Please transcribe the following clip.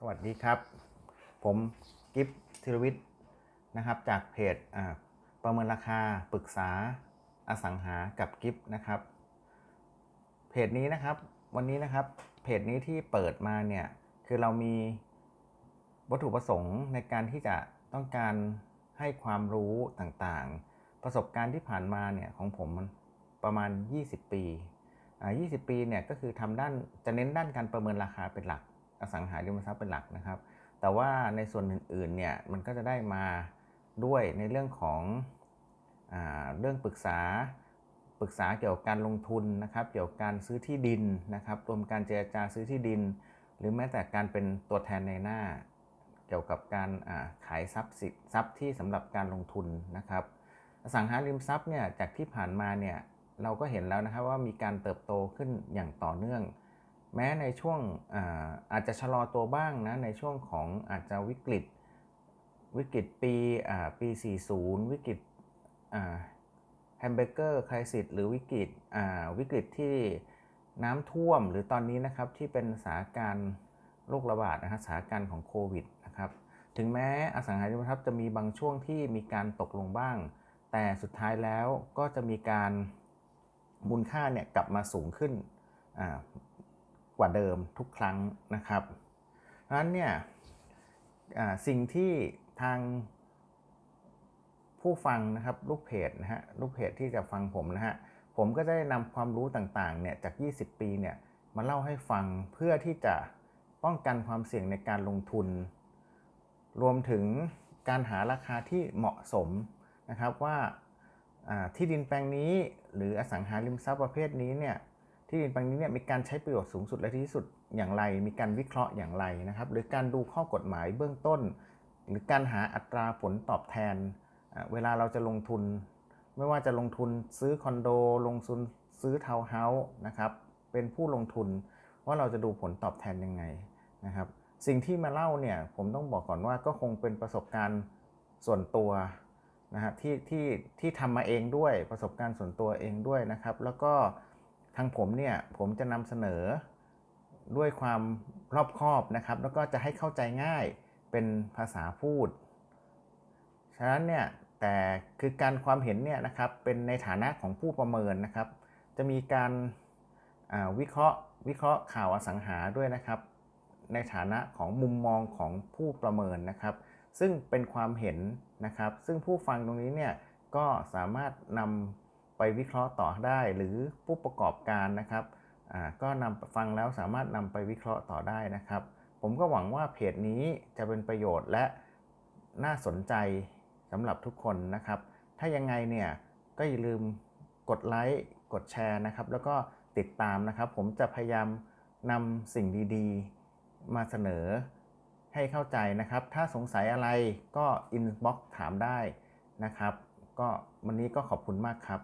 สวัสดีครับ ผมกิฟธีรวิทย์นะครับจากเพจประเมินราคาปรึกษาอสังหากับกิฟนะครับ เพจนี้นะครับวันนี้นะครับเพจนี้ที่เปิดมาเนี่ยคือเรามีวัตถุประสงค์ในการที่จะต้องการให้ความรู้ต่างๆ ประสบการณ์ที่ผ่านมาเนี่ยของผมมันประมาณ 20 ปีอ่า20 ปีเนี่ยก็คือทำด้านจะเน้นด้านการประเมินราคาเป็นหลัก อสังหาริมทรัพย์เป็นหลักนะครับ แต่ว่าในส่วนอื่นๆเนี่ยมันก็จะได้มาด้วยในเรื่องของอเรื่องปรึกษาปรึกษาเกี่ยวกับการลงทุนนะครับ เกี่ยวกับการซื้อที่ดินนะครับรวมการเจรจาซื้อที่ดิน หรือแม้แต่การเป็นตัวแทนในหน้า เกี่ยวกับการขายทรัพย์สิทรัพย์ที่สำหรับการลงทุนนะครับอสังหาริมทรัพย์เนี่ยจากที่ผ่านมาเนี่ยเราก็เห็นแล้วนะครับว่ามีการเติบโตขึ้นอย่างต่อเนื่อง แม้ในช่วงอาอาจจะชะลอตัวบ้างนะในช่วงของอาจจะวิกฤตวิกฤตปีอ่าปี 40 วิกฤตแฮมเบอร์เกอร์คริสิสหรือวิกฤตวิกฤตที่น้ำท่วมหรือตอนนี้นะครับที่เป็นสถานการณ์โรคระบาดนะครับสถานการณ์ของโควิดนะครับถึงแม้อสังหาริมทรัพย์จะมีบางช่วงที่มีการตกลงบ้าง แต่สุดท้ายแล้วก็จะมีการมูลค่าเนี่ยกลับมาสูงขึ้นอ่า กว่าเดิมทุกครั้งนะครับเพราะนั้นเนี่ยสิ่งที่ทางผู้ฟังนะครับลูกเพจนะฮะลูกเพจที่จะฟังผมนะฮะผมก็ได้นำความรู้ต่างๆเนี่ยจาก 20 ปีเนี่ยมาเล่าให้ฟังเพื่อที่จะป้องกันความเสี่ยงในการลงทุน รวมถึงการหาราคาที่เหมาะสมนะครับว่าที่ดินแปลงนี้หรืออสังหาริมทรัพย์ประเภทนี้เนี่ย ที่ดินแปลงนี้เนี่ยมีการใช้ประโยชน์สูงสุดและที่สุดอย่างไร มีการวิเคราะห์อย่างไรนะครับ หรือการดูข้อกฎหมายเบื้องต้น หรือการหาอัตราผลตอบแทน เวลาเราจะลงทุน ไม่ว่าจะลงทุนซื้อคอนโด ลงทุนซื้อทาวน์เฮาส์นะครับ เป็นผู้ลงทุนว่าเราจะดูผลตอบแทนยังไงนะครับ สิ่งที่มาเล่าเนี่ยผมต้องบอกก่อนว่าก็คงเป็นประสบการณ์ส่วนตัวนะฮะที่ที่ที่ทำมาเองด้วยประสบการณ์ส่วนตัวเองด้วยนะครับ แล้วก็ ทางผมเนี่ยผมจะนำเสนอด้วยความรอบคอบนะครับ แล้วก็จะให้เข้าใจง่ายเป็นภาษาพูด ฉะนั้นเนี่ยแต่คือการความเห็นเนี่ยนะครับเป็นในฐานะของผู้ประเมินนะครับ จะมีการาวิเคราะห์วิเคราะห์ข่าวอสังหาด้วยนะครับ ในฐานะของมุมมองของผู้ประเมินนะครับ ซึ่งเป็นความเห็นนะครับ ซึ่งผู้ฟังตรงนี้เนี่ยก็สามารถนำ ไปวิเคราะห์ต่อได้ หรือผู้ประกอบการนะครับก็นำฟังแล้วสามารถนำไปวิเคราะห์ต่อได้นะครับ ผมก็หวังว่าเพจนี้จะเป็นประโยชน์และน่าสนใจสำหรับทุกคนนะครับ ถ้ายังไงเนี่ยก็อย่าลืมกดไลค์กดแชร์นะครับ แล้วก็ติดตามนะครับ ผมจะพยายามนำสิ่งดีๆ มาเสนอให้เข้าใจนะครับ ถ้าสงสัยอะไรก็ inbox ถามได้นะครับ ก็วันนี้ก็ขอบคุณมากครับ